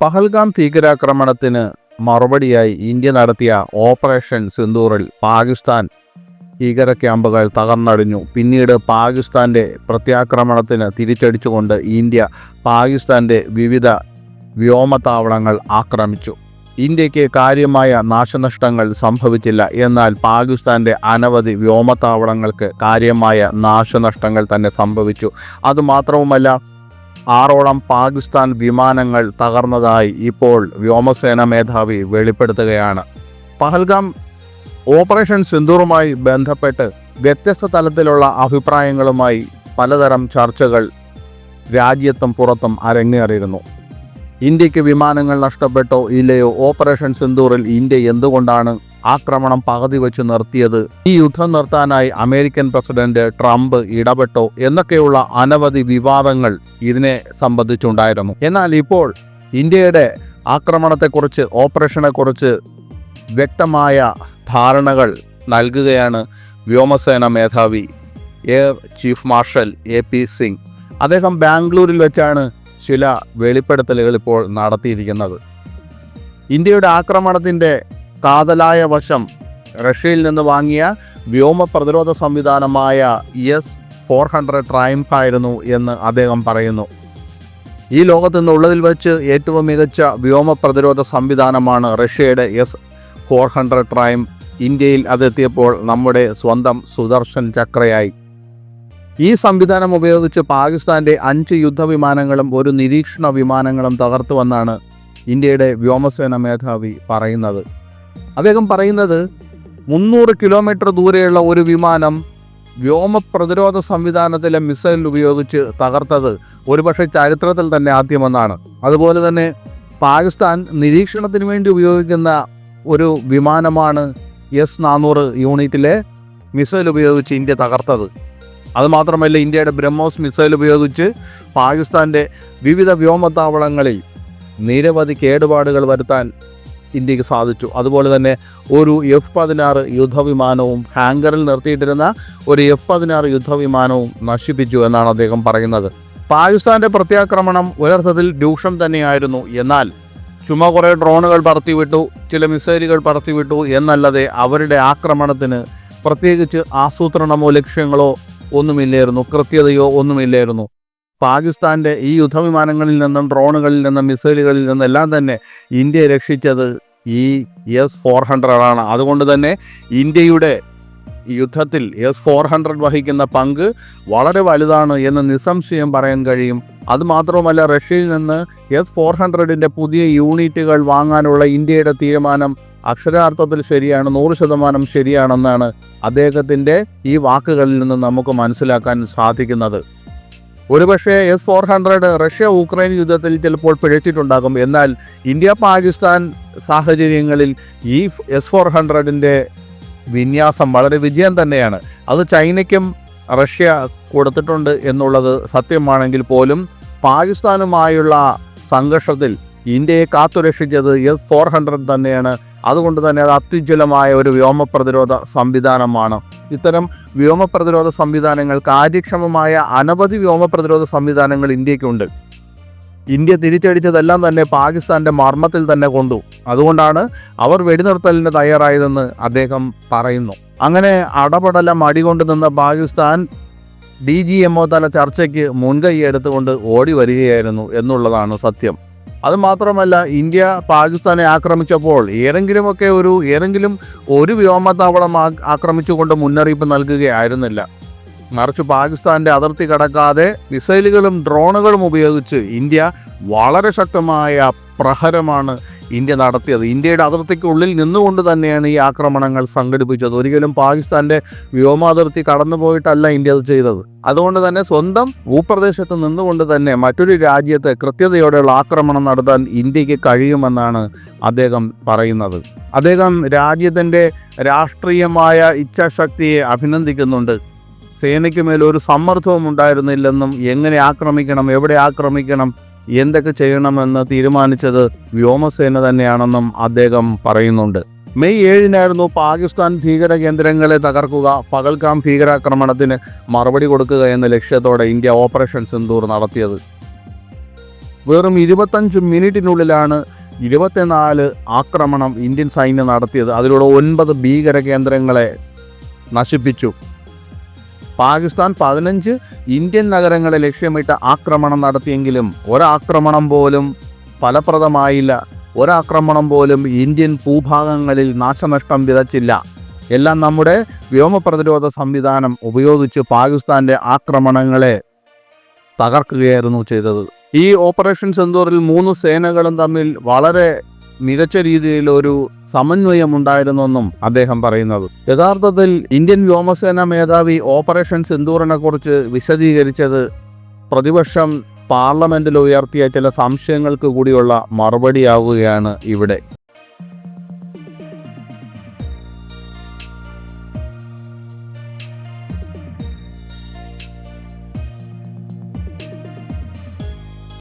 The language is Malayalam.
പഹൽഗാം ഭീകരാക്രമണത്തിന് മറുപടിയായി ഇന്ത്യ നടത്തിയ ഓപ്പറേഷൻ സിന്ദൂറിൽ പാകിസ്ഥാൻ ഭീകര ക്യാമ്പുകൾ തകർന്നടിഞ്ഞു. പിന്നീട് പാകിസ്ഥാന്റെ പ്രത്യാക്രമണത്തിന് തിരിച്ചടിച്ചുകൊണ്ട് ഇന്ത്യ പാകിസ്ഥാന്റെ വിവിധ വ്യോമതാവളങ്ങൾ ആക്രമിച്ചു. ഇന്ത്യയ്ക്ക് കാര്യമായ നാശനഷ്ടങ്ങൾ സംഭവിച്ചില്ല. എന്നാൽ പാകിസ്ഥാന്റെ അനവധി വ്യോമത്താവളങ്ങൾക്ക് കാര്യമായ നാശനഷ്ടങ്ങൾ തന്നെ സംഭവിച്ചു. അതുമാത്രവുമല്ല ആറോളം പാകിസ്ഥാൻ വിമാനങ്ങൾ തകർന്നതായി ഇപ്പോൾ വ്യോമസേന മേധാവി വെളിപ്പെടുത്തുകയാണ്. പഹൽഗാം ഓപ്പറേഷൻ സിന്ദൂറുമായി ബന്ധപ്പെട്ട് വ്യത്യസ്ത തലത്തിലുള്ള അഭിപ്രായങ്ങളുമായി പലതരം ചർച്ചകൾ രാജ്യത്തും പുറത്തും അരങ്ങേറിയിരുന്നു. ഇന്ത്യയ്ക്ക് വിമാനങ്ങൾ നഷ്ടപ്പെട്ടോ ഇല്ലയോ ഓപ്പറേഷൻ സിന്ദൂറിൽ ഇന്ത്യ എന്തുകൊണ്ടാണ് ആക്രമണം പകുതി വെച്ച് നിർത്തിയത്? ഈ യുദ്ധം നിർത്താനായി അമേരിക്കൻ പ്രസിഡന്റ് ട്രംപ് ഇടപെട്ടോ? എന്നൊക്കെയുള്ള അനവധി വിവാദങ്ങൾ ഇതിനെ സംബന്ധിച്ചുണ്ടായിരുന്നു. എന്നാൽ ഇപ്പോൾ ഇന്ത്യയുടെ ആക്രമണത്തെക്കുറിച്ച് ഓപ്പറേഷനെക്കുറിച്ച് വ്യക്തമായ ധാരണകൾ നൽകുകയാണ് വ്യോമസേന മേധാവി air chief marshal A P Singh. അദ്ദേഹം ബാംഗ്ലൂരിൽ വെച്ചാണ് ചില വെളിപ്പെടുത്തലുകൾ ഇപ്പോൾ നടത്തിയിരിക്കുന്നത്. ഇന്ത്യയുടെ ആക്രമണത്തിന്റെ കാതലായ വശം റഷ്യയിൽ നിന്ന് വാങ്ങിയ വ്യോമ പ്രതിരോധ സംവിധാനമായ എസ് ഫോർ ഹൺഡ്രഡ് ട്രൈംഫ് ആയിരുന്നു എന്ന് അദ്ദേഹം പറയുന്നു. ഈ ലോകത്ത് നിന്നുള്ളതിൽ വെച്ച് ഏറ്റവും മികച്ച വ്യോമ പ്രതിരോധ സംവിധാനമാണ് റഷ്യയുടെ എസ് ഫോർ ഹൺഡ്രഡ് ട്രൈം ഇന്ത്യയിൽ അതെത്തിയപ്പോൾ നമ്മുടെ സ്വന്തം സുദർശൻ ചക്രയായി. ഈ സംവിധാനം ഉപയോഗിച്ച് പാകിസ്ഥാന്റെ അഞ്ച് യുദ്ധവിമാനങ്ങളും ഒരു നിരീക്ഷണ വിമാനങ്ങളും തകർത്തുവെന്നാണ് ഇന്ത്യയുടെ വ്യോമസേന മേധാവി പറയുന്നത്. അദ്ദേഹം പറയുന്നത് മുന്നൂറ് കിലോമീറ്റർ ദൂരെയുള്ള ഒരു വിമാനം വ്യോമ പ്രതിരോധ സംവിധാനത്തിലെ മിസൈൽ ഉപയോഗിച്ച് തകർത്തത് ഒരുപക്ഷെ ചരിത്രത്തിൽ തന്നെ ആദ്യമെന്നാണ്. അതുപോലെ തന്നെ പാകിസ്ഥാൻ നിരീക്ഷണത്തിന് വേണ്ടി ഉപയോഗിക്കുന്ന ഒരു വിമാനമാണ് എസ് നാനൂറ് യൂണിറ്റിലെ മിസൈൽ ഉപയോഗിച്ച് ഇന്ത്യ തകർത്തത്. അതുമാത്രമല്ല ഇന്ത്യയുടെ ബ്രഹ്മോസ് മിസൈൽ ഉപയോഗിച്ച് പാകിസ്ഥാന്റെ വിവിധ വ്യോമത്താവളങ്ങളിൽ നിരവധി കേടുപാടുകൾ വരുത്താൻ ഇന്ത്യയ്ക്ക് സാധിച്ചു. അതുപോലെ തന്നെ ഒരു എഫ് പതിനാറ് യുദ്ധവിമാനവും ഹാങ്കറിൽ നിർത്തിയിട്ടിരുന്ന ഒരു എഫ് പതിനാറ് യുദ്ധവിമാനവും നശിപ്പിച്ചു എന്നാണ് അദ്ദേഹം പറയുന്നത്. പാകിസ്ഥാന്റെ പ്രത്യാക്രമണം ഒരർത്ഥത്തിൽ രൂക്ഷം തന്നെയായിരുന്നു. എന്നാൽ ചുമ കുറേ ഡ്രോണുകൾ പറത്തിവിട്ടു ചില മിസൈലുകൾ പറത്തിവിട്ടു എന്നല്ലാതെ അവരുടെ ആക്രമണത്തിന് പ്രത്യേകിച്ച് ആസൂത്രണമോ ലക്ഷ്യങ്ങളോ ഒന്നുമില്ലായിരുന്നു കൃത്യതയോ ഒന്നുമില്ലായിരുന്നു. പാകിസ്ഥാന്റെ ഈ യുദ്ധവിമാനങ്ങളിൽ നിന്നും ഡ്രോണുകളിൽ നിന്നും മിസൈലുകളിൽ നിന്നും എല്ലാം തന്നെ ഇന്ത്യ രക്ഷിച്ചത് ഈ എസ് ഫോർ ഹൺഡ്രഡാണ് അതുകൊണ്ട് തന്നെ ഇന്ത്യയുടെ യുദ്ധത്തിൽ എസ് ഫോർ ഹൺഡ്രഡ് വഹിക്കുന്ന പങ്ക് വളരെ വലുതാണ് എന്ന് നിസ്സംശയം പറയാൻ കഴിയും. അതുമാത്രവുമല്ല റഷ്യയിൽ നിന്ന് എസ് ഫോർ ഹൺഡ്രഡിന്റെ പുതിയ യൂണിറ്റുകൾ വാങ്ങാനുള്ള ഇന്ത്യയുടെ തീരുമാനം അക്ഷരാർത്ഥത്തിൽ ശരിയാണ് നൂറ് ശതമാനം ശരിയാണെന്നാണ് അദ്ദേഹത്തിന്റെ ഈ വാക്കുകളിൽ നിന്ന് നമുക്ക് മനസ്സിലാക്കാൻ സാധിക്കുന്നത്. ഒരുപക്ഷേ S four hundred Russia Ukraine യുദ്ധത്തിൽ ചിലപ്പോൾ പിഴച്ചിട്ടുണ്ടാകും. എന്നാൽ ഇന്ത്യ പാകിസ്ഥാൻ സാഹചര്യങ്ങളിൽ ഈ എസ് ഫോർ ഹൺഡ്രഡിന്റെ വിന്യാസം വളരെ വിജയം തന്നെയാണ്. അത് ചൈനയ്ക്കും റഷ്യ കൊടുത്തിട്ടുണ്ട് എന്നുള്ളത് സത്യമാണെങ്കിൽ പോലും പാകിസ്ഥാനുമായുള്ള സംഘർഷത്തിൽ ഇന്ത്യയെ കാത്തുരക്ഷിച്ചത് എസ് ഫോർ ഹൺഡ്രഡ് തന്നെയാണ്. അതുകൊണ്ട് തന്നെ അത് അത്യുജ്വലമായ ഒരു വ്യോമ പ്രതിരോധ സംവിധാനമാണ്. ഇത്തരം വ്യോമ പ്രതിരോധ സംവിധാനങ്ങൾ കാര്യക്ഷമമായ അനവധി വ്യോമ പ്രതിരോധ സംവിധാനങ്ങൾ ഇന്ത്യക്കുണ്ട് ഇന്ത്യ തിരിച്ചടിച്ചതെല്ലാം തന്നെ പാകിസ്ഥാന്റെ മർമ്മത്തിൽ തന്നെ കൊണ്ടു. അതുകൊണ്ടാണ് അവർ വെടിനിർത്തലിന് തയ്യാറായതെന്ന് അദ്ദേഹം പറയുന്നു. അങ്ങനെ അടപടലം അടികൊണ്ട് നിന്ന Pakistan D G M O തല ചർച്ചയ്ക്ക് മുൻകൈ എടുത്തുകൊണ്ട് ഓടി വരികയായിരുന്നു എന്നുള്ളതാണ് സത്യം. അതുമാത്രമല്ല ഇന്ത്യ പാകിസ്ഥാനെ ആക്രമിച്ചപ്പോൾ ഏതെങ്കിലുമൊക്കെ ഒരു ഏതെങ്കിലും ഒരു വ്യോമത്താവളം ആക്രമിച്ചുകൊണ്ട് മുന്നറിയിപ്പ് നൽകുകയായിരുന്നില്ല. മറിച്ച് പാകിസ്ഥാന്റെ അതിർത്തി കടക്കാതെ മിസൈലുകളും ഡ്രോണുകളും ഉപയോഗിച്ച് ഇന്ത്യ വളരെ ശക്തമായ പ്രഹരമാണ് ഇന്ത്യ നടത്തിയത്. ഇന്ത്യയുടെ അതിർത്തിക്കുള്ളിൽ നിന്നുകൊണ്ട് തന്നെയാണ് ഈ ആക്രമണങ്ങൾ സംഘടിപ്പിച്ചത്. ഒരിക്കലും പാകിസ്ഥാന്റെ വ്യോമാതിർത്തി കടന്നുപോയിട്ടല്ല ഇന്ത്യ അത് ചെയ്തത്. അതുകൊണ്ട് തന്നെ സ്വന്തം ഭൂപ്രദേശത്ത് നിന്നുകൊണ്ട് തന്നെ മറ്റൊരു രാജ്യത്തെ കൃത്യതയോടെയുള്ള ആക്രമണം നടത്താൻ ഇന്ത്യയ്ക്ക് കഴിയുമെന്നാണ് അദ്ദേഹം പറയുന്നത്. അദ്ദേഹം രാജ്യത്തിന്റെ രാഷ്ട്രീയമായ ഇച്ഛാശക്തിയെ അഭിനന്ദിക്കുന്നുണ്ട്. സേനയ്ക്ക് മേൽ ഒരു സമ്മർദ്ദവും ഉണ്ടായിരുന്നില്ലെന്നും എങ്ങനെ ആക്രമിക്കണം എവിടെ ആക്രമിക്കണം എന്തൊക്കെ ചെയ്യണമെന്ന് തീരുമാനിച്ചത് വ്യോമസേന തന്നെയാണെന്നും അദ്ദേഹം പറയുന്നുണ്ട്. മെയ് ഏഴിനായിരുന്നു പാകിസ്ഥാൻ ഭീകര കേന്ദ്രങ്ങളെ തകർക്കുക പകൽക്കാം ഭീകരാക്രമണത്തിന് മറുപടി കൊടുക്കുക എന്ന ലക്ഷ്യത്തോടെ ഇന്ത്യ ഓപ്പറേഷൻ സിന്ദൂർ നടത്തിയത്. വെറും ഇരുപത്തഞ്ച് മിനിറ്റിനുള്ളിലാണ് ഇരുപത്തിനാല് ആക്രമണം ഇന്ത്യൻ സൈന്യം നടത്തിയത്. അതിലൂടെ ഒൻപത് ഭീകര കേന്ദ്രങ്ങളെ നശിപ്പിച്ചു. പാകിസ്ഥാൻ പതിനഞ്ച് ഇന്ത്യൻ നഗരങ്ങളെ ലക്ഷ്യമിട്ട് ആക്രമണം നടത്തിയെങ്കിലും ഒരാക്രമണം പോലും ഫലപ്രദമായില്ല. ഒരാക്രമണം പോലും ഇന്ത്യൻ ഭൂഭാഗങ്ങളിൽ നാശനഷ്ടം വിതച്ചില്ല. എല്ലാം നമ്മുടെ വ്യോമ പ്രതിരോധ സംവിധാനം ഉപയോഗിച്ച് പാകിസ്ഥാന്റെ ആക്രമണങ്ങളെ തകർക്കുകയായിരുന്നു ചെയ്തത്. ഈ ഓപ്പറേഷൻ സെന്തൂറിൽ മൂന്ന് സേനകളും തമ്മിൽ വളരെ മികച്ച രീതിയിൽ ഒരു സമന്വയം ഉണ്ടായിരുന്നെന്നും അദ്ദേഹം പറയുന്നത്. യഥാർത്ഥത്തിൽ ഇന്ത്യൻ വ്യോമസേന മേധാവി ഓപ്പറേഷൻ സിന്ദൂറിനെ കുറിച്ച് വിശദീകരിച്ചത് പ്രതിപക്ഷം പാർലമെന്റിൽ ഉയർത്തിയ ചില സംശയങ്ങൾക്ക് കൂടിയുള്ള മറുപടിയാവുകയാണ് ഇവിടെ.